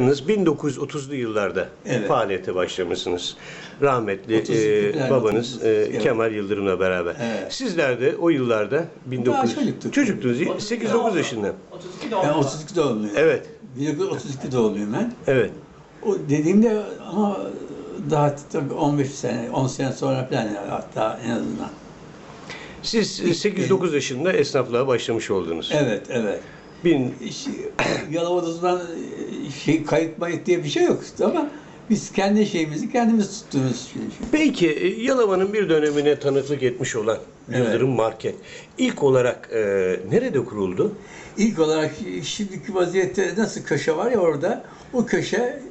Yalnız 1930'lu yıllarda Evet. faaliyete başlamışsınız. Rahmetli 32 e, babanız 30, e, evet. Kemal Yıldırım'la beraber. Evet. Sizler de o yıllarda 1900 çocuktuk. çocuktunuz 8-9 yaşında. 32 Ben doğumlu. 32 doğumluyum. Evet. 1932 doğumluyum ben. Evet. O dediğimde ama daha tabii 15 sene, 10 sene sonra falan hatta en azından. Siz e, 8-9 yaşında esnaflığa başlamış oldunuz. Evet, evet. Bin, İşte, Yalova'da o zaman şey, kayıt mayıt diye bir şey yok ama biz kendi şeyimizi kendimiz tuttuğumuz şey. Peki e, Yalova'nın bir dönemine tanıklık etmiş olan Evet. Yıldırım Market ilk olarak e, nerede kuruldu? İlk olarak şimdiki vaziyette nasıl köşe var ya orada, o köşe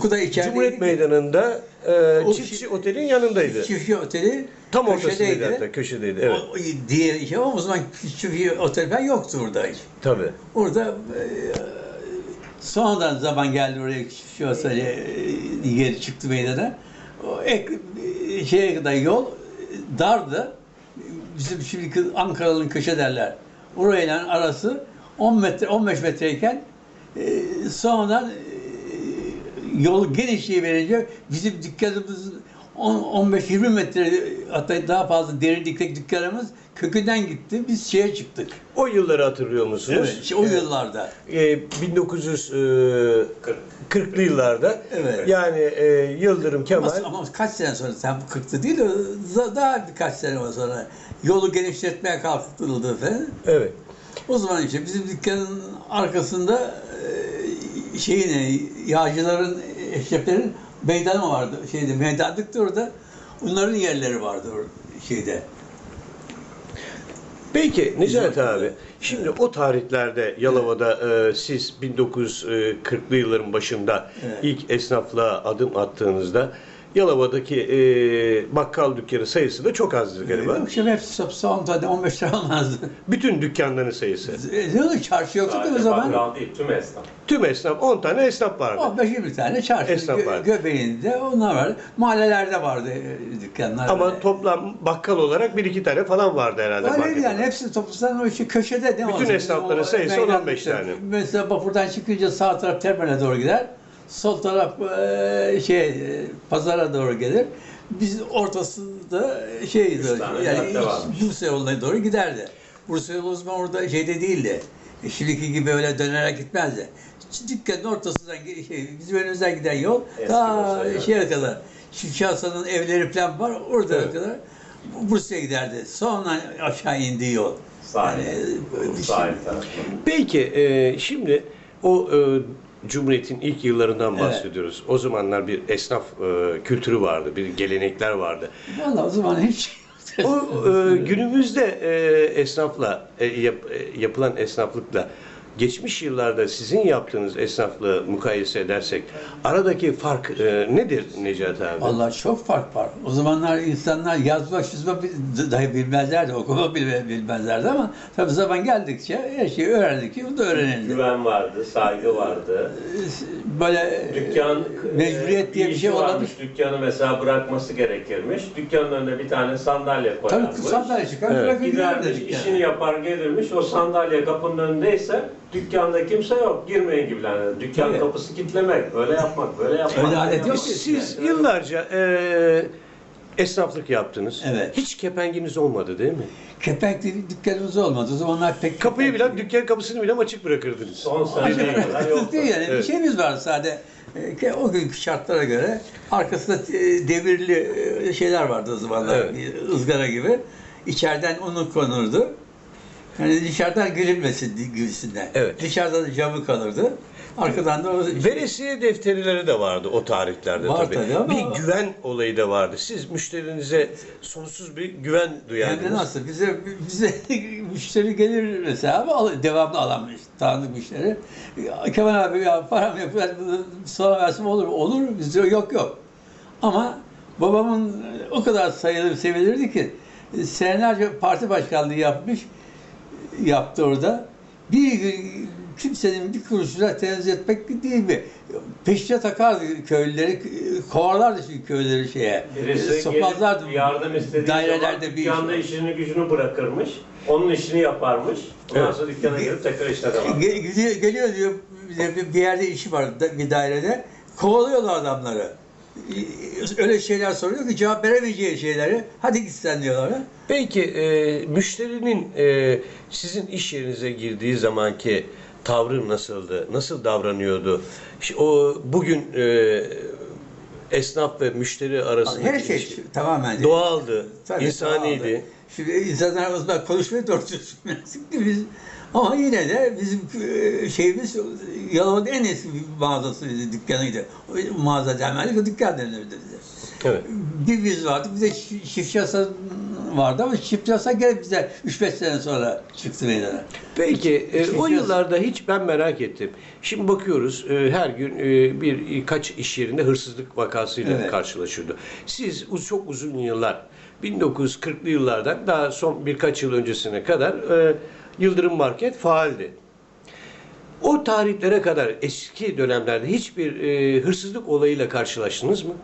kadar içeride. Cumhuriyet Meydanı'nda e, O Çiftçi şey- Otel'in yanındaydı. Çiftçi Oteli Tam ortasındaydı hatta köşedeydi. Evet. O, diğer şey ama o zaman Çiftçi Otel falan yoktu orada hiç. Tabii. Orada e, sonradan zaman geldi oraya Çiftçi Oteli e, geri çıktı meydana. O ek, e, şeye kadar yol e, dardı. Bizim şimdiki Ankara'nın köşe derler. Orayla arası 10 metre 15 metreyken e, sonradan yol genişliği verince bizim dükkanımız 15-20 metre hatta daha fazla derinlikteki dükkanımız kökünden gitti. Biz şeye çıktık. O yılları hatırlıyor musunuz? Evet, işte o yıllarda. e, 1940'lı yıllarda Evet. yani e, Yıldırım Kemal Ama, ama kaç sene sonra, sen bu 40'lı değil de daha birkaç sene sonra yolu genişletmeye kalkıldı falan. evet O zaman işte bizim dükkanın arkasında e, şeyine, yağcıların, eşreflerin meydanı vardı. Şeyde, meydanlıktı orada. Onların yerleri vardı orada şeyde. Peki Güzel. abi şimdi o tarihlerde Yalova'da e, siz 1940'lı yılların başında Evet. ilk esnaflığa adım attığınızda Yalova'daki e, bakkal dükkanı sayısı da çok azdı galiba. Akşam hepsi hepsi 10 tane 15 lira olmazdı. Bütün dükkanların sayısı. E, oldu? Çarşı yoktu ki o zaman. bakkal değil, tüm esnaf. Tüm esnaf 10 tane esnaf vardı. 15-20 tane çarşı Esnaf gö- vardı. göbeğinde onlar vardı. Mahallelerde vardı e, dükkanlar. Ama böyle. toplam bakkal olarak bir iki tane falan vardı herhalde. Market yani hepsi toplasan o işte köşede ne Bütün esnafların sayısı meydan 15 dükkanı. tane. Mesela Bafur'dan çıkınca sağ taraf terminale doğru gider. Sol taraf e, şey e, pazara doğru gelir. Biz ortasında şeydi Üç tane yani. Bursa yoluna doğru giderdi. Bursa yolu o zaman orada şeyde değildi. E, Şimdiki gibi öyle dönerek gitmezdi. Dükkanın ortasından şey, bizim önümüzden giden yol Eski ta şeye kadar. Çiftçi Hasan'ın evleri falan var. Orada Evet. kadar Bursa'ya giderdi. Sonra aşağı indiği yol. Sahil. Yani, e, Sahil. Peki e, şimdi o e, Cumhuriyet'in ilk yıllarından Evet. bahsediyoruz. O zamanlar bir esnaf e, kültürü vardı, bir gelenekler vardı. Vallahi o zaman hiç O e, günümüzde e, esnafla e, yap- e, yapılan esnaflıkla geçmiş yıllarda sizin yaptığınız esnaflığı mukayese edersek aradaki fark e, nedir Necati abi? Vallahi çok fark var. O zamanlar insanlar yazma çizme dahi bilmezlerdi, okuma bile bilmezlerdi ama tabii zaman geldikçe her şeyi öğrendikçe bu da öğrenildi. Güven vardı, saygı vardı. Böyle Dükkan mecburiyet e, diye bir şey olmamış. varmış, Dükkanı mesela bırakması gerekirmiş. Dükkanın önüne bir tane sandalye koyarmış. Tabii sandalye çıkar, Evet. bırakır Gidermiş, işini yapar gelirmiş. O sandalye kapının önündeyse dükkanda kimse yok. Girmeyin gibi. Yani dükkan Tabii. kapısı kilitlemek, böyle yapmak, böyle yapmak. Öyle adet yok. Siz yıllarca e, esnaflık yaptınız. Evet. Hiç kepenginiz olmadı değil mi? Kepenk dü- dükkanımız olmadı. O zamanlar pek Kapıyı bile, dükkan kapısını bile açık bırakırdınız. Son seneye kadar yoktu. değil yani. Evet. Bir şeyimiz var sadece. E, O günkü şartlara göre arkasında e, devirli e, şeyler vardı o zamanlar. Evet. ızgara gibi. İçeriden unu konurdu. Yani dışarıdan girilmesin gibisinden. Evet. Dışarıda da camı kalırdı. Arkadan da o Veresiye defterleri de vardı o tarihlerde Var tabii. tabii ama- Bir güven olayı da vardı. Siz müşterinize sonsuz bir güven duyardınız. nasıl? Bize bize müşteri gelir mesela ama devamlı alan tanıdık müşteri. Kemal abi ya param yok ben sonra versin olur mu? Olur mu? Biz diyor yok yok. Ama babamın o kadar sayılır sevilirdi ki senelerce parti başkanlığı yapmış yaptı orada. Bir gün kimsenin bir kuruşuna tenezzül etmek değil mi? Peşine takardı köylüleri, kovarlardı çünkü köylüleri şeye. Birisi Sokmazlardı. gelip yardım istediği dairelerde zaman bir dükkanda iş. işini gücünü bırakırmış. Onun işini yaparmış. Ondan Evet. sonra dükkana gelip tekrar işine devam. Ge- Geliyor, geliyor diyor bir- yerde işi var bir dairede. Kovalıyorlar adamları. Öyle şeyler soruyor ki cevap veremeyeceği şeyleri. Hadi git sen diyorlar. ha. Peki e, müşterinin e, sizin iş yerinize girdiği zamanki tavrı nasıldı? Nasıl davranıyordu? Ş- O bugün e, esnaf ve müşteri arasında Her şey tamamen. doğaldı, Tabii, insaniydi. doğaldı. Şimdi insanlar arasında konuşmayı doğru biz. Ama yine de bizim e, şeyimiz Yalova'nın en eski bir mağazasıydı, dükkanıydı. O Mağaza demedik, o dükkan denirdi bize. Evet. Bir biz vardı, bir de şi- çiftçi yasa vardı ama çiftçi yasa gene bize 3-5 sene sonra çıktı meydana. Peki e, o Şaşırıyorsun. yıllarda hiç ben merak ettim. Şimdi bakıyoruz e, her gün bir kaç iş yerinde hırsızlık vakasıyla Evet. karşılaşıyordu. Siz çok uzun yıllar 1940'lı yıllardan daha son birkaç yıl öncesine kadar Yıldırım Market faaldi. O tarihlere kadar eski dönemlerde hiçbir e, hırsızlık olayıyla karşılaştınız mı?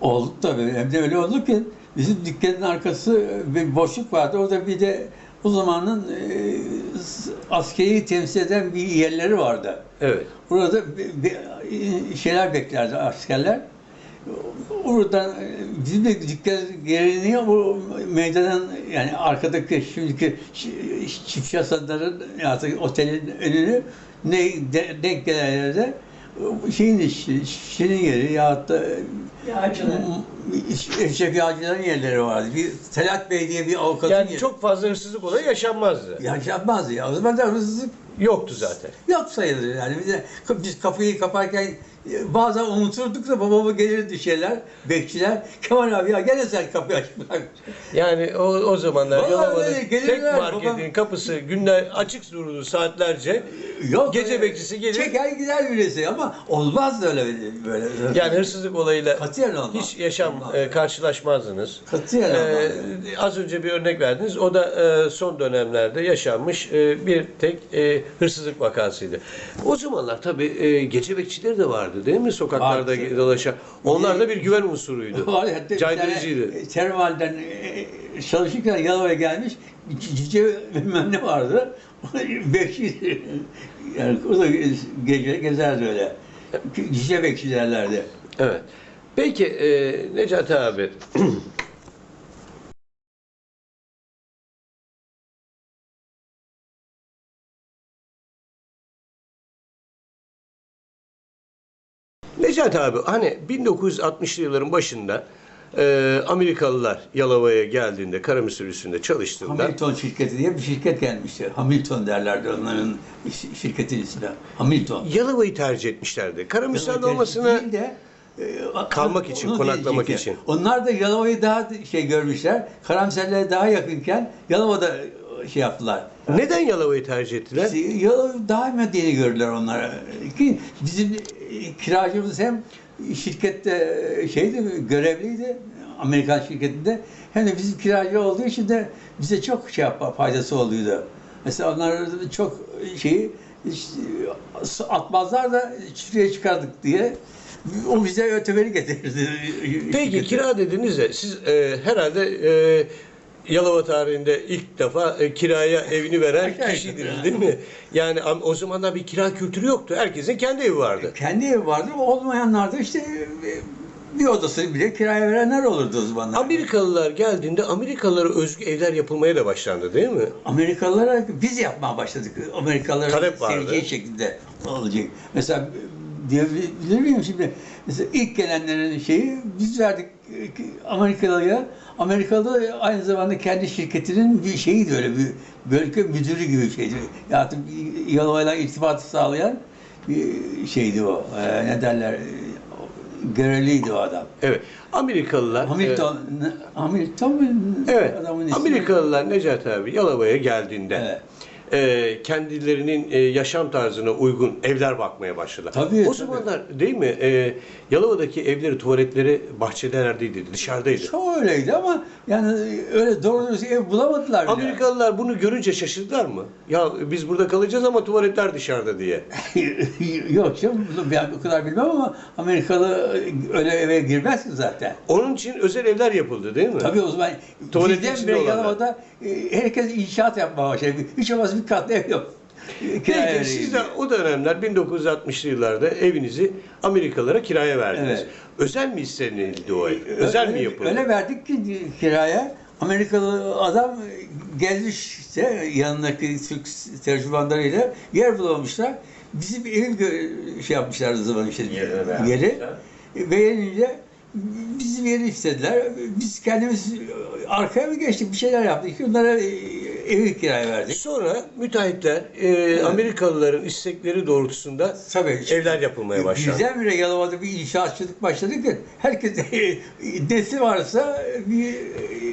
Oldu tabii. Hem de öyle oldu ki bizim dükkanın arkası bir boşluk vardı. Orada bir de o zamanın e, askeri temsil eden bir yerleri vardı. Evet. Burada bir, bir şeyler beklerdi askerler. Oradan bizim de dükkan gereğini o meydanın yani arkadaki şimdiki şi- çift yasaların artık otelin önünü ne de, denk gelen yerde şeyin işi, şişinin yeri ya da. Eşref Yağcıların yerleri vardı. Bir Telat Bey diye bir avukatın Yani yeri. çok fazla hırsızlık olayı yaşanmazdı. yaşanmazdı ya. O zaman da hırsızlık Yoktu zaten. Yok sayılır yani. De biz kapıyı kaparken e, bazen unuturduk da babama gelirdi şeyler, bekçiler. Kemal abi ya gene sen kapıyı açma. Yani o, o zamanlar Yalova'nın tek marketin babam- kapısı günler açık dururdu saatlerce. Yok. Gece öyle bekçisi gelir. Çeker gider birisi ama olmaz öyle böyle. Yani hırsızlık olayıyla Katiyen olmaz. hiç yaşam Olmaz. e, karşılaşmazdınız. Katiyen olmaz. Ee, az önce bir örnek verdiniz. O da e, son dönemlerde yaşanmış e, bir tek e, hırsızlık vakasıydı. O zamanlar tabii e, gece bekçileri de vardı değil mi? Sokaklarda Vardı. dolaşan. Onlar da bir güven unsuruydu. Var hatta bir Caydırıcıydı. tane Termal'den e, çalışırken Yalova'ya gelmiş cice bilmem ne vardı. Bekçi yani o da gece gezerdi öyle. Cice bekçi derlerdi. Evet. Peki e, Necati abi Necati abi hani 1960'lı yılların başında e, Amerikalılar Yalova'ya geldiğinde Karamüsür üstünde çalıştığında Hamilton şirketi diye bir şirket gelmişti. Hamilton derlerdi onların şi- şirketin ismi. Hamilton. Yalova'yı tercih etmişlerdi. Karamürsel olmasını Değil de, e, Kalmak için, onu konaklamak diyecektim. için. Onlar da Yalova'yı daha şey görmüşler. Karamsellere daha yakınken Yalova'da şey yaptılar. neden Yalova'yı tercih ettiler? İşte Yalova daha medeni gördüler onlar. Ki bizim e, kiracımız hem şirkette e, şeydi, görevliydi Amerikan şirketinde hem de bizim kiracı olduğu için de bize çok şey yapma faydası oluyordu. Mesela onlar çok şeyi işte, atmazlar da çiftliğe çıkardık diye o bize öteberi getirirdi. Peki kira dediniz de siz e, herhalde e, Yalova tarihinde ilk defa e, kiraya evini veren yukarı. değil mi? Yani am- o zamanlar bir kira kültürü yoktu. Herkesin kendi evi vardı. Kendi evi vardı, olmayanlar da işte e, bir odasını bile kiraya verenler olurdu o zamanlar. Amerikalılar geldiğinde Amerikalılara özgü evler yapılmaya da başlandı değil mi? Amerikalılara biz yapmaya başladık. Amerikalıların Talep vardı. seveceği şekilde olacak. Mesela diyebilir miyim şimdi? Mesela ilk gelenlerin şeyi biz verdik e, Amerikalıya. Amerikalı aynı zamanda kendi şirketinin bir şeyiydi öyle bir bölge müdürü gibi bir şeydi. Ya Yalova'yla irtibatı sağlayan bir şeydi o. Ee, ne derler? e, Görevliydi o adam. Evet. Amerikalılar e, Hamilton, Hamilton mu? Evet. Adamın ismi? Amerikalılar Necati abi Yalova'ya geldiğinde Evet. E, kendilerinin e, yaşam tarzına uygun evler bakmaya başladılar. Tabii, o tabii. zamanlar değil mi? E, Yalova'daki evleri, tuvaletleri bahçelerdeydi, dışarıdaydı. Çok öyleydi ama yani öyle doğru dürüst ev bulamadılar bile. Amerikalılar bunu görünce şaşırdılar mı? Ya biz burada kalacağız ama tuvaletler dışarıda diye. Yok canım ben o kadar bilmem ama Amerikalı öyle eve girmez ki zaten. Onun için özel evler yapıldı değil mi? Tabii o zaman Tuvaletin bizden içinde bile olanlar. Yalova'da e, herkes inşaat yapmaya başladı. Hiç olmazsa bir katlı ev yok. E, kiraya Peki siz de o dönemler 1960'lı yıllarda evinizi Amerikalılara kiraya verdiniz. Evet. Özel mi istenildi o ev? Özel öyle, mi yapıldı? Öyle verdik ki kiraya. Amerikalı adam gelmiş işte yanındaki Türk tercümanlarıyla yer bulamamışlar. Bizim gö- şey yapmışlar o zaman işte yeri. beğenmişler. Beğenince bizim yeri istediler. Biz kendimiz arkaya mı geçtik bir şeyler yaptık. Onlara e, evi kiraya verdik. Sonra müteahhitler e, Amerikalıların istekleri doğrultusunda Tabii. evler yapılmaya başlandı. Birdenbire Yalova'da bir inşaatçılık başladı ki herkes nesi varsa bir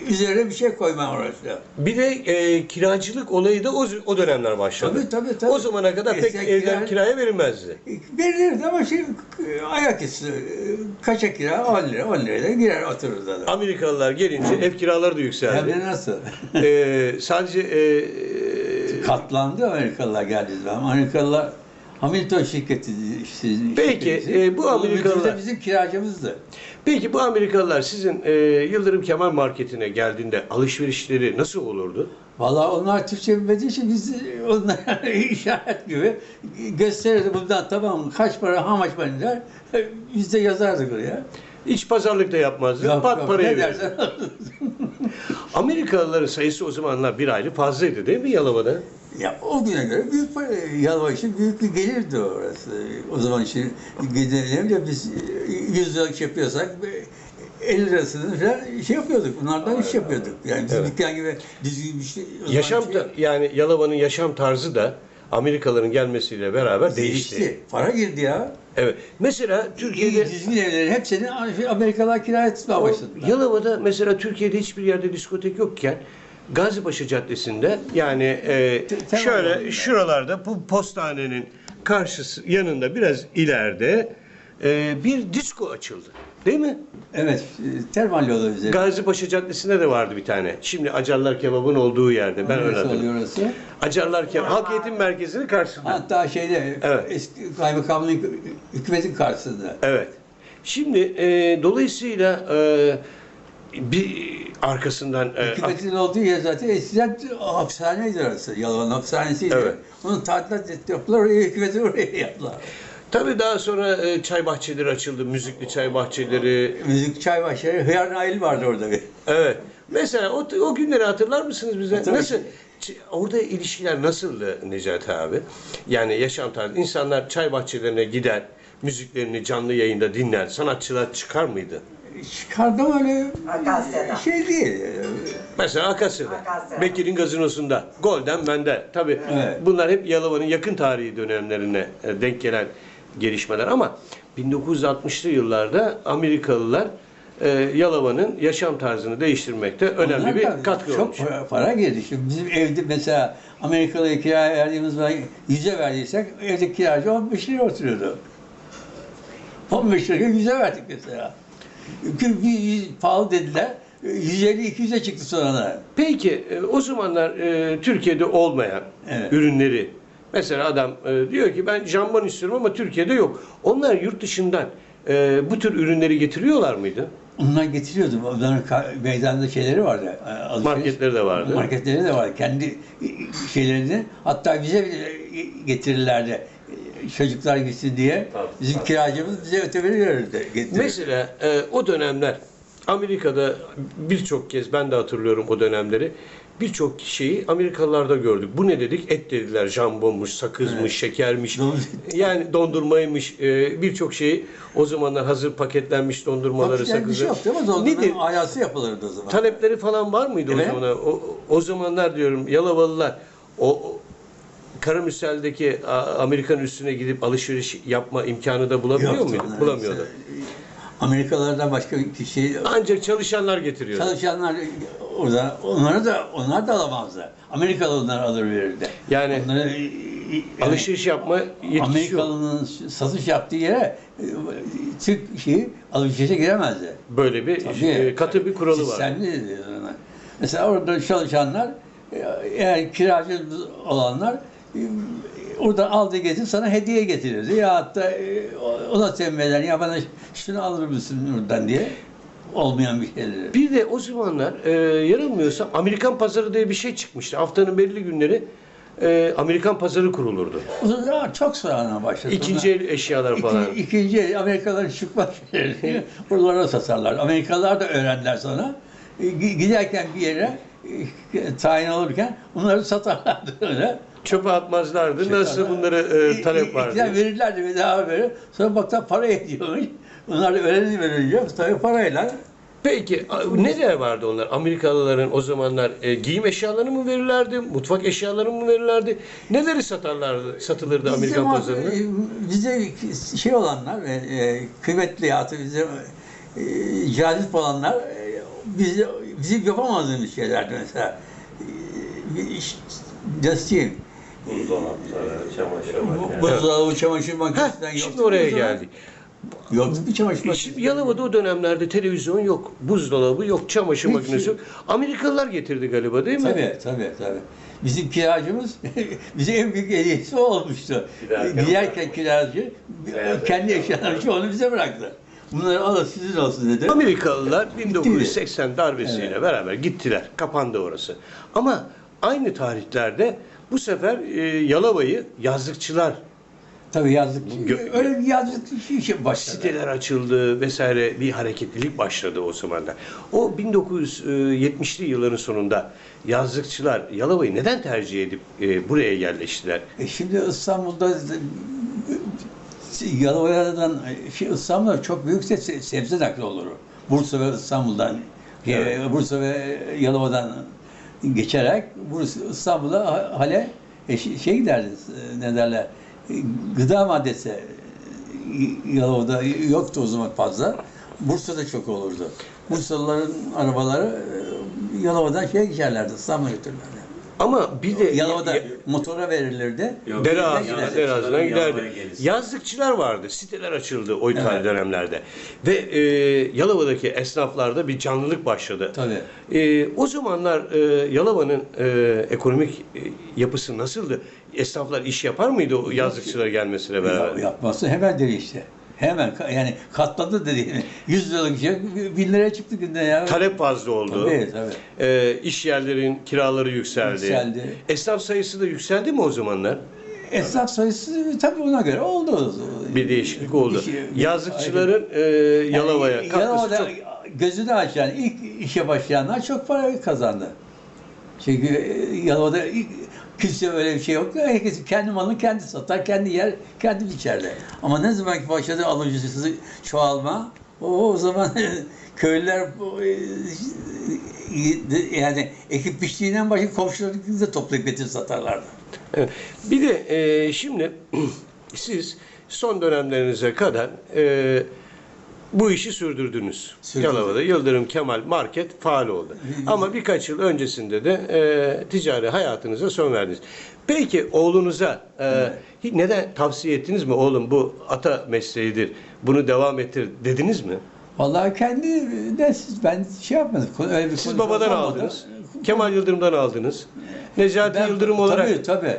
üzerine bir şey koymaya uğraşıyor. Bir de e, kiracılık olayı da o, o dönemler başladı. Tabii, tabii, tabii. O zamana kadar pek Eskiden evler kira- kiraya verilmezdi. Verilirdi ama şey ayak üstü kaça kira 10 lira 10 lirayla girer otururuz adam. Amerikalılar gelince ev kiraları da Hem yükseldi. de nasıl? e, sadece e, e, Katlandı Amerikalılar geldiği zaman. Amerikalılar Hamilton şirketi işte, Peki, şirketi. e, bu Amerikalılar- bizim kiracımızdı. Peki bu Amerikalılar sizin e, Yıldırım Kemal Marketi'ne geldiğinde alışverişleri nasıl olurdu? Vallahi onlar Türkçe bilmediği için biz onlara işaret gibi gösterirdi bundan tamam kaç para much money der. Biz de yazardık oraya. Hiç pazarlık da yapmazdı. Yok, Pat yok, parayı ne verirdi. Amerikalıların sayısı o zamanlar bir aile fazlaydı değil mi Yalova'da? Ya o güne göre büyük para, Yalova için büyük bir gelirdi orası. O zaman için gidelim de biz 100 lira şey yapıyorsak 50 lirasını falan şey yapıyorduk. Bunlardan iş yapıyorduk. Yani bizim Evet. dükkan gibi düzgün bir şey. Yaşam şey- ta- yani Yalova'nın yaşam tarzı da Amerikalıların gelmesiyle beraber değişti. değişti. Para girdi ya. Evet. Mesela Türkiye'de Türkiye'de düzgün evlerin hepsini Amerikalılar kiraya tutmaya başladılar. Yalova'da mesela Türkiye'de hiçbir yerde diskotek yokken Gazipaşa Caddesi'nde yani e, Te- şöyle şuralarda bu postanenin karşısı yanında biraz ileride e, bir disko açıldı. Değil mi? Evet, e, termal yolu üzerinde. Gazipaşa Caddesi'nde de vardı bir tane. Şimdi Acarlar Kebab'ın olduğu yerde. Ben öyle Neresi hatırlıyorum. oluyor orası? Acarlar Kebap, Halk Eğitim Merkezi'nin karşısında. Hatta şeyde Evet. eski kaymakamlık hükümetin karşısında. Evet. Şimdi e, dolayısıyla e, bir arkasından e, Hükümetin olduğu yer zaten eskiden hapishaneydi orası. Yalova'nın hapishanesiydi. Evet. Onun tadilat yaptılar, oraya hükümeti oraya yaptılar. Tabii daha sonra e, çay bahçeleri açıldı, müzikli çay bahçeleri. Müzik çay başları, Hıyar Nail vardı orada. bir. Evet. Mesela o, o günleri hatırlar mısınız bize? Tabii Nasıl? ki. Orada ilişkiler nasıldı Necati abi? Yani yaşam tarzı. İnsanlar çay bahçelerine gider, müziklerini canlı yayında dinler. Sanatçılar çıkar mıydı? Çıkardım öyle Akasya'da. şey değil. Mesela Akasya'da, Akasya'da. Bekir'in gazinosunda, Golden bende. Tabii Evet. bunlar hep Yalova'nın yakın tarihi dönemlerine e, denk gelen gelişmeler ama 1960'lı yıllarda Amerikalılar e, Yalova'nın yaşam tarzını değiştirmekte önemli Onlar bir da katkı çok olmuş. para, para girdi. Şimdi bizim evde mesela Amerikalı'ya kiraya verdiğimiz zaman 100'e verdiysek evde kiracı 15 lira oturuyordu. 15 liraya 100'e verdik mesela. Çünkü bir yüz- pahalı dediler. 150-200'e çıktı sonra. Peki e, o zamanlar e, Türkiye'de olmayan Evet. ürünleri mesela adam e, diyor ki ben jambon istiyorum ama Türkiye'de yok. Onlar yurt dışından e, bu tür ürünleri getiriyorlar mıydı? Onlar getiriyordu. Onların ka- meydanda şeyleri vardı. e, alışveriş. Marketleri de vardı. Marketleri de vardı. Kendi e, şeylerini. Hatta bize bile getirirlerdi. Çocuklar gitsin diye. Tabii, Bizim tabii. kiracımız bize öteberi. Mesela e, o dönemler Amerika'da birçok kez ben de hatırlıyorum o dönemleri. Birçok şeyi Amerikalılarda gördük. Bu ne dedik? Et dediler, jambonmuş, sakızmış, Evet. şekermiş. Yani dondurmaymış. e, Birçok şeyi o zamanlar hazır paketlenmiş dondurmaları, Tabii yani bir şey sakızı. yoktu ama dondurmanın Nedir? ayası yapılırdı o zaman. Talepleri falan var mıydı Evet. o zamanlar? O, o zamanlar diyorum Yalovalılar o, a, Amerikan üstüne gidip alışveriş yapma imkanı da bulabiliyor Yoktu muydu? Bulamıyordu. Amerikalılardan başka bir kişi Ancak çalışanlar getiriyor. çalışanlar orada onları da onlar da alamazlar. Amerikalı onları alır verirdi. Yani Onları, Alışveriş yapma yetkisi yok. Amerikalı'nın satış yaptığı yere e, Türk şeyi alışverişe giremezdi. Böyle bir Tabii. e, katı bir kuralı var. Sistemli ona. Mesela orada çalışanlar e, eğer kiracı olanlar orada aldığı getir sana hediye getirirdi. Ya hatta e, ona tembih eder ya bana şunu alır mısın buradan diye olmayan bir şeyleri. Bir de o zamanlar e, yanılmıyorsam Amerikan pazarı diye bir şey çıkmıştı. Haftanın belli günleri e, Amerikan pazarı kurulurdu. O zaman çok sonra başladı. İkinci el eşyalar falan. İki, ikinci el Amerikalıların çıkmaz şeyleri satarlar. Amerikalılar da öğrendiler sonra. E, gi- Giderken bir yere e, tayin olurken bunları satarlardı öyle. Çöpe atmazlardı. Nasıl bunları e, talep vardı. İkiden verirlerdi ve daha böyle. Sonra bakta para ediyormuş. Bunlar da öğreni verince tabii parayla Peki a- neler vardı onlar? Amerikalıların o zamanlar e, giyim eşyalarını mı verirlerdi? Mutfak eşyalarını mı verirlerdi? Neleri satarlardı, satılırdı Amerikan Bizim o- pazarında? e, Bize şey olanlar, e, e, kıymetli ya da bize e, cazip olanlar e, bizi, bizim yapamadığımız şeylerdi mesela. E, bir iş- Nasıl diyeyim? Buzdolapları, çamaşır makinesi. Buzdolabı, çamaşır Heh, makinesinden yoktu. şimdi oraya zaman. geldik. Yoktu bir çamaşır Şimdi makinesi. Yalova'da o dönemlerde televizyon yok, buzdolabı yok, çamaşır Hiç makinesi yok. Amerikalılar getirdi galiba değil mi? Tabii tabii tabii. Bizim kiracımız bize en büyük hediyesi o olmuştu. Giderken Giderken kiracı Beyaz kendi eşya. eşyalarını çoğunu bize bıraktı. Bunları alın sizin olsun dedi. Amerikalılar 1980 darbesiyle Evet. beraber gittiler. Kapandı orası. Ama aynı tarihlerde bu sefer e, Yalova'yı yazlıkçılar Tabii yazlık. Gö- öyle bir yazlık şey- şey başladı. siteler açıldı vesaire bir hareketlilik başladı o zamanlar. O 1970'li yılların sonunda yazlıkçılar Yalova'yı neden tercih edip e, buraya yerleştiler? E şimdi İstanbul'da Yalova'dan şey İstanbul'da çok büyük se- se- sebze nakli olur. Bursa ve İstanbul'dan Evet. Bursa ve Yalova'dan geçerek Bursa İstanbul'a ha- hale e, şey giderdi e, ne derler e, gıda maddesi Yalova'da yoktu o zaman fazla. Bursa'da çok olurdu. Bursalıların arabaları Yalova'dan şey geçerlerdi, İstanbul'a götürürlerdi. Ama bir de Yalova'da Ya- motora verirlerdi. Yok, Dere ağzına, dere ağzına giderdi. Yazlıkçılar vardı, siteler açıldı o Evet. tarih dönemlerde. Ve e, Yalova'daki esnaflarda bir canlılık başladı. Tabii. E, o zamanlar e, Yalova'nın e, ekonomik e, yapısı nasıldı? Esnaflar iş yapar mıydı o yazlıkçılar gelmesine beraber? Ya, yapması hemen değişti. Hemen yani katladı dediğini. 100 liralık şey 1000 liraya çıktı günde ya. Talep fazla oldu. Tabii tabii. E, iş yerlerin kiraları yükseldi. Yükseldi. Esnaf sayısı da yükseldi mi o zamanlar? Esnaf sayısı tabii ona göre oldu. Bir değişiklik oldu. İşi- Yazlıkçıların e, Yalova'ya Yani Yalova'da çok gözünü açan ilk işe başlayanlar çok para kazandı. Çünkü e, Yalova'da ilk, kimse öyle bir şey yok. Herkes kendi malını kendi satar, kendi yer, kendi biçerdi. Ama ne zaman ki başladı alıcısı çoğalma, o, o zaman köylüler bu, e, yani ekip biçtiğinden başka komşularını da toplayıp getirip satarlardı. Evet. Bir de e, şimdi siz son dönemlerinize kadar e, bu işi sürdürdünüz. Sürdürdüm. Yalova'da Yıldırım Kemal Market faal oldu. Ama birkaç yıl öncesinde de e, ticari hayatınıza son verdiniz. Peki oğlunuza e, hi- neden tavsiye ettiniz mi? Oğlum bu ata mesleğidir, bunu devam ettir dediniz mi? Vallahi kendi de siz- ben şey yapmadım. Öyle bir Siz babadan olmadı. aldınız. Kemal Yıldırım'dan aldınız. Necati Ben- Yıldırım olarak Tabii tabii.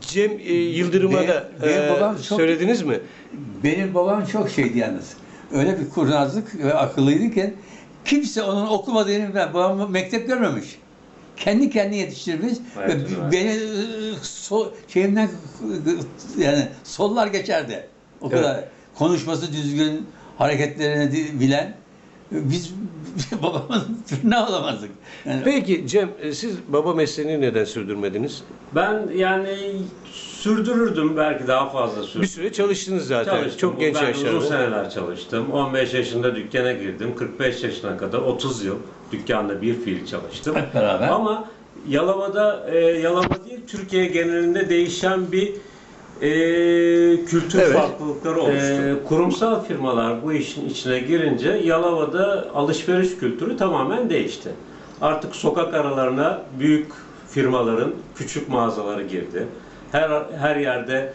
Cem e, Yıldırım'a Benim- da benim e, babam çok- söylediniz mi? Benim babam çok şeydi yalnız. Öyle bir kurnazlık ve akıllıydı ki kimse onun okumadığını ben babam mektep görmemiş. Kendi kendini yetiştirmiş Evet, ve evet. beni e, so, şeyimden yani sollar geçerdi. O Evet. kadar konuşması düzgün, hareketlerini bilen biz babamın ne olamazdık. Yani Peki Cem, e, siz baba mesleğini neden sürdürmediniz? Ben yani sürdürürdüm belki daha fazla sürdürürdüm. Bir süre çalıştınız zaten. Çalıştım. Çok genç ben uzun yaşlarda. seneler çalıştım. 15 yaşında dükkana girdim. 45 yaşına kadar 30 yıl dükkanda bir fiil çalıştım. Hep beraber. Ama Yalova'da, e, Yalova değil Türkiye genelinde değişen bir e, kültür Evet. farklılıkları oluştu. E, kurumsal firmalar bu işin içine girince Yalova'da alışveriş kültürü tamamen değişti. Artık sokak aralarına büyük firmaların küçük mağazaları girdi. Her her yerde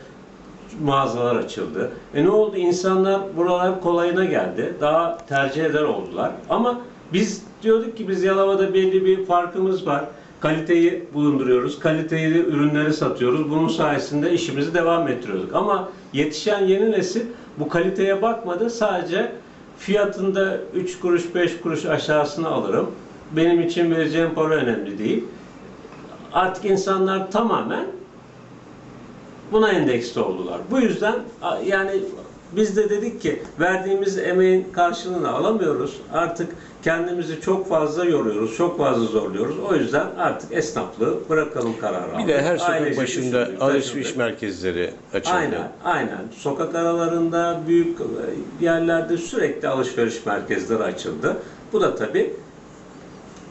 mağazalar açıldı. E ne oldu? İnsanlar buralar kolayına geldi. Daha tercih eder oldular. Ama biz diyorduk ki biz Yalova'da belli bir farkımız var. Kaliteyi bulunduruyoruz. Kaliteli ürünleri satıyoruz. Bunun sayesinde işimizi devam ettiriyorduk. Ama yetişen yeni nesil bu kaliteye bakmadı. Sadece fiyatında 3 kuruş 5 kuruş aşağısını alırım. Benim için vereceğim para önemli değil. Artık insanlar tamamen buna endeksli oldular. Bu yüzden yani biz de dedik ki verdiğimiz emeğin karşılığını alamıyoruz. Artık kendimizi çok fazla yoruyoruz, çok fazla zorluyoruz. O yüzden artık esnaflığı bırakalım kararı aldık. Bir de her sokak Ailece başında düşündük, alışveriş taşındık. merkezleri açıldı. Aynen, aynen. Sokak aralarında, büyük e, yerlerde sürekli alışveriş merkezleri açıldı. Bu da tabii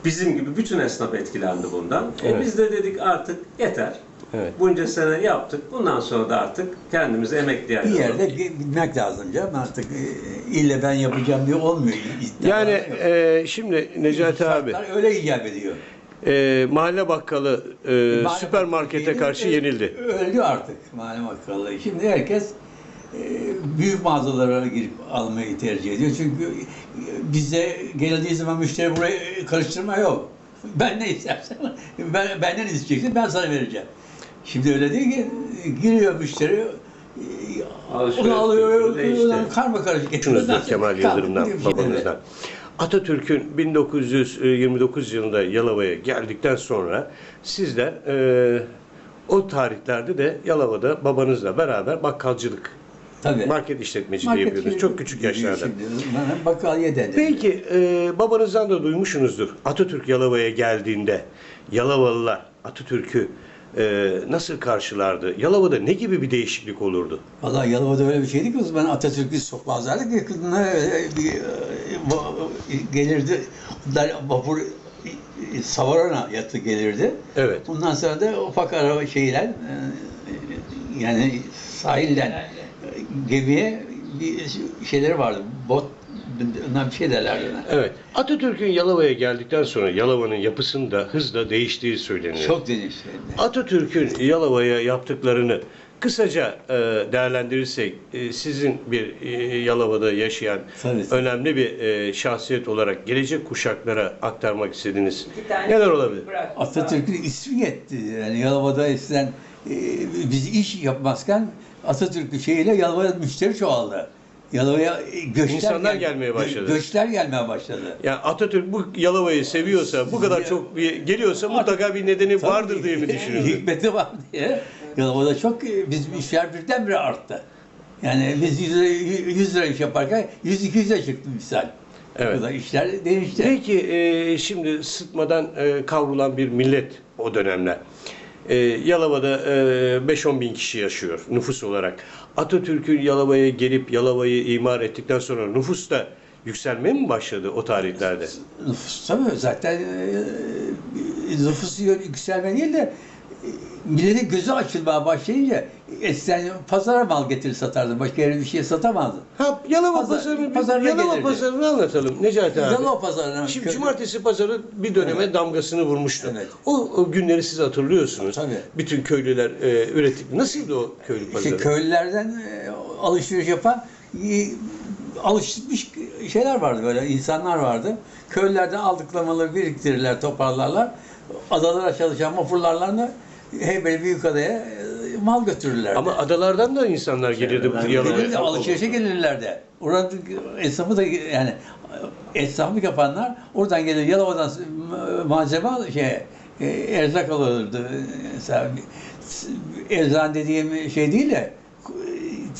bizim gibi bütün esnaf etkilendi bundan. E Evet. biz de dedik artık yeter. Evet. Bunca sene yaptık. Bundan sonra da artık kendimizi emekli Bir yerde gitmek lazım canım artık e, ille ben yapacağım diye olmuyor. İddia Yani yok. e, şimdi Necati abi Şartlar öyle icap ediyor. e, mahalle bakkalı e, Mahalle süpermarkete bakkalı karşı e, yenildi. Öldü artık mahalle bakkalı. Şimdi herkes e, büyük mağazalara girip almayı tercih ediyor. Çünkü e, bize geldiği zaman müşteri buraya karıştırma yok. Ben ne istersem, ben, benden isteyeceksin, ben sana vereceğim. Şimdi öyle değil ki, giriyor müşteri, Alışveriş onu alıyor, onu karma karışık Şunuzdur Kemal Yıldırım'dan, babanızdan. Atatürk'ün 1929 yılında Yalova'ya geldikten sonra sizler e, o tarihlerde de Yalova'da babanızla beraber bakkalcılık, Tabii. market işletmeci Market yapıyordunuz. Çok küçük yaşlarda. Şimdi bana bakkal yeden. Peki e, babanızdan da duymuşsunuzdur. Atatürk Yalova'ya geldiğinde Yalovalılar Atatürk'ü e, nasıl karşılardı? Yalova'da ne gibi bir değişiklik olurdu? Valla Yalova'da öyle bir şeydi ki zaman Atatürk'ü sokmazlardı ki kızına öyle bir e, va- gelirdi. Bunlar vapur e, Savarona yatı gelirdi. Evet. Bundan sonra da ufak araba şeyler e, yani sahilden e, gemiye bir şeyleri vardı. Bot bir şey derlerdi ona. Evet. Atatürk'ün Yalova'ya geldikten sonra Yalova'nın yapısında hızla değiştiği söyleniyor. Çok değişti. Atatürk'ün Yalova'ya yaptıklarını kısaca e, değerlendirirsek e, sizin bir e, Yalova'da yaşayan Tabii. önemli bir e, şahsiyet olarak gelecek kuşaklara aktarmak istediğiniz neler olabilir? Atatürk'ün ismi yetti. Yani Yalova'da eskiden e, biz iş yapmazken Atatürk'ün şeyiyle Yalova'ya müşteri çoğaldı. Yalova'ya göçler İnsanlar gel- gelmeye başladı. gö- Göçler gelmeye başladı. Yani Atatürk bu Yalova'yı seviyorsa, bu kadar çok bir geliyorsa mutlaka bir nedeni vardır diye mi düşünüyorsunuz? Hikmeti var diye. Yalova'da çok bizim işler birdenbire arttı. Yani biz 100 lira, 100 lira iş yaparken 100-200 lira çıktı misal. Evet. O da işler değişti. Peki e, şimdi sıtmadan e, kavrulan bir millet o dönemler. E, Yalova'da e, 5-10 bin kişi yaşıyor nüfus olarak. Atatürk'ün Yalova'ya gelip Yalova'yı imar ettikten sonra nüfus da yükselmeye mi başladı o tarihlerde? Nüfus tabii zaten e, nüfus yükselme değil de e, milletin gözü açılmaya başlayınca eskiden pazara mal getirir satardı. Başka yere bir şey satamazdı. Ha Yalova Pazar- pazarını, pazarına Yalova gelirdi. pazarını anlatalım Necati abi. Yalova pazarına. Şimdi cumartesi pazarı bir döneme damgasını vurmuştu. Evet. O, o günleri siz hatırlıyorsunuz. Tabii. Bütün köylüler e, üretip nasıldı o köylü pazarı? İşte köylülerden e, alışveriş yapan e, alışmış şeyler vardı böyle insanlar vardı. Köylülerden aldıkları malı biriktirirler, toparlarlar. Adalara çalışan vapurlarla Heybeli Büyükada'ya e, mal götürürler. Ama adalardan da insanlar gelirdi bu Gelirdi, Yalova'ya. alışverişe gelirlerdi. Orada esnafı da yani esnaflık yapanlar oradan gelir Yalova'dan malzeme al- şey e, erzak alırdı. Mesela erzan dediğim şey değil de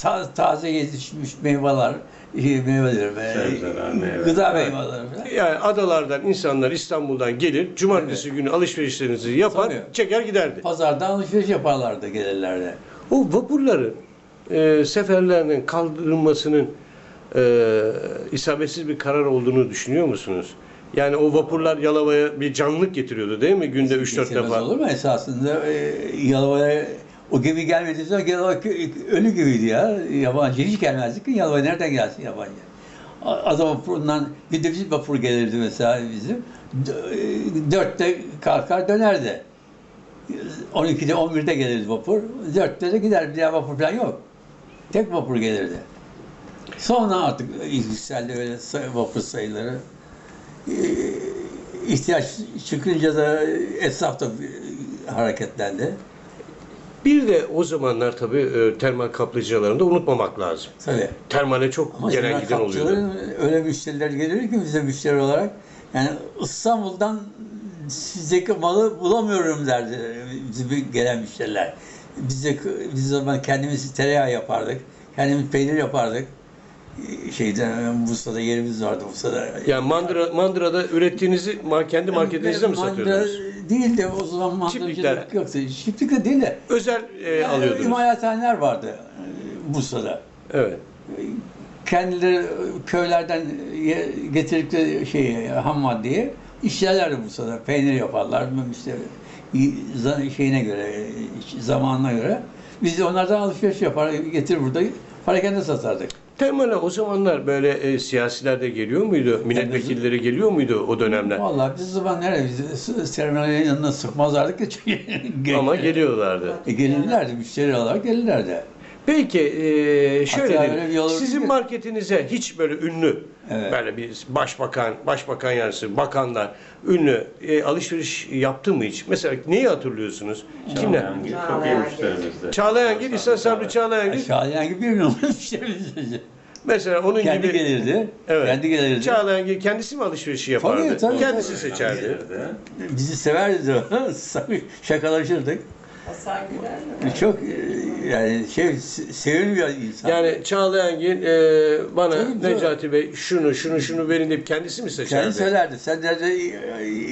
ta- taze yetişmiş meyveler, meyveler, ve Sebzeler, meyveler. gıda meyveleri falan. Yani adalardan insanlar İstanbul'dan gelir, cumartesi günü alışverişlerinizi yapar, Tabii. çeker giderdi. Pazardan alışveriş yaparlardı gelirlerdi. O vapurların e, seferlerinin kaldırılmasının e, isabetsiz bir karar olduğunu düşünüyor musunuz? Yani o vapurlar Yalova'ya bir canlılık getiriyordu değil mi? Günde 3-4 Getirmez defa. olur mu? Esasında e, Yalova'ya O gemi zaman Yalova kö- ölü gibiydi ya. Yabancı hiç gelmezdi ki Yalova nereden gelsin yabancı? A- Ada vapurundan bir de bizim vapur gelirdi mesela bizim. E, Dörtte kalkar dönerdi. 12'de 11'de gelirdi vapur. Dörtte de gider. Bir daha vapur falan yok. Tek vapur gelirdi. Sonra artık yükseldi öyle vapur sayıları. Ee, ihtiyaç çıkınca da esnaf da e, hareketlendi. Bir de o zamanlar tabii e, termal kaplıcalarını da unutmamak lazım. Tabii. Termale çok Ama gelen giden oluyordu. öyle müşteriler geliyor ki bize müşteri olarak. Yani İstanbul'dan sizdeki malı bulamıyorum derdi bize gelen müşteriler. Biz de biz zaman kendimiz tereyağı yapardık. Kendimiz peynir yapardık. Şeyde Bursa'da yerimiz vardı Bursa'da. Yani mandıra, mandırada ürettiğinizi kendi marketinizde mi Mandıra satıyordunuz? Değil de o zaman mandıracılık Çiftlikler. yoktu. Çiftlik de değil de Özel e, yani alıyordunuz. imalathaneler vardı e, Bursa'da. Evet. kendileri köylerden ye- getirdikleri şey ham maddeyi işlerlerdi Bursa'da. Peynir yaparlar işte şeyine göre, zamanına göre. Biz de onlardan alışveriş yapar, getir burada parakende satardık. Termale o zamanlar böyle e, siyasiler de geliyor muydu? Milletvekilleri geliyor muydu o dönemler? Vallahi biz zaman nereye biz terminalin yanına sıkmazlardık ki çünkü Ama geliyorlardı. E, gelirlerdi, müşteri olarak gelirlerdi. Peki e, şöyle Hatta diyeyim. öyle bir olur Sizin marketinize hiç böyle ünlü Evet. böyle bir başbakan, başbakan yarısı, bakanlar ünlü e, alışveriş yaptı mı hiç? Mesela neyi hatırlıyorsunuz? Kimler? Yani çok iyi müşterimizdi. Çağlayangil, İhsan Sabri Çağlayangil. Şahane gibi bir numara müşterimiz. Mesela onun Kendi gibi gelirdi. Evet. Kendi gelirdi. Çağlayangil kendisi mi alışverişi yapardı? Tabii, tabii, kendisi tabii. seçerdi. Bizi severdi Şakalaşırdık. Hasan Güler mi? Çok e, yani şey se- seviliyor insan. Yani Çağlayangil e, bana Tabii. Necati Bey şunu şunu şunu verin deyip kendisi mi seçerdi? kendi söylerdi. Sen nerede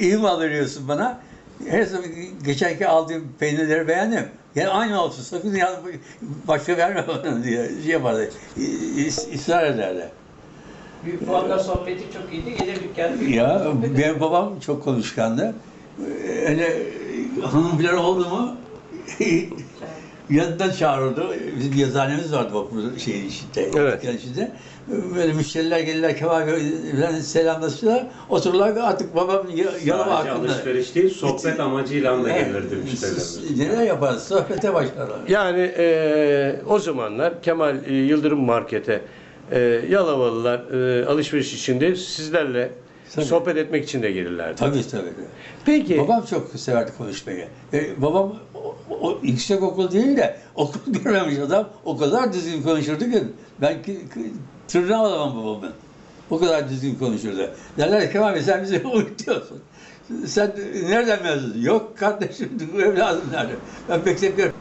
iyi mal veriyorsun bana? Her zaman geçenki aldığım peynirleri beğendim. Yani aynı olsun. Sakın ya başka verme bana diye şey yapardı. Israr ederdi. Büyük babamla sohbeti çok iyiydi. Gelir dükkanı büyük Ya benim babam çok konuşkandı. Öyle hanım bilen oldu mu yanından çağırırdı. Bizim yazıhanemiz vardı vapur şeyin içinde. Evet. dükkanın içinde. Böyle müşteriler gelirler Kemal Bey'le selamlaşırlar. Otururlar artık babam ya- yanıma Sadece hakkında. alışveriş değil, sohbet amacıyla da gelirdi müşterilerimiz. Neler yaparız? Sohbete başlarlar. Yani e, o zamanlar Kemal e, Yıldırım Market'e e, Yalavalılar e, alışveriş içinde sizlerle Tabii. sohbet etmek için de gelirlerdi. Tabii tabii. Peki Babam çok severdi konuşmayı. E, babam o, yüksek okul değil de okul görmemiş adam o kadar düzgün konuşurdu ki ben tırnağı alamam babamın. O kadar düzgün konuşurdu. Derler ki Kemal Bey sen bizi uyutuyorsun. Sen nereden mezunsun? Yok kardeşim evladım nerede? Ben beklemiyorum.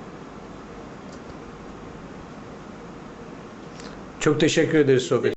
çok teşekkür ederiz sohbet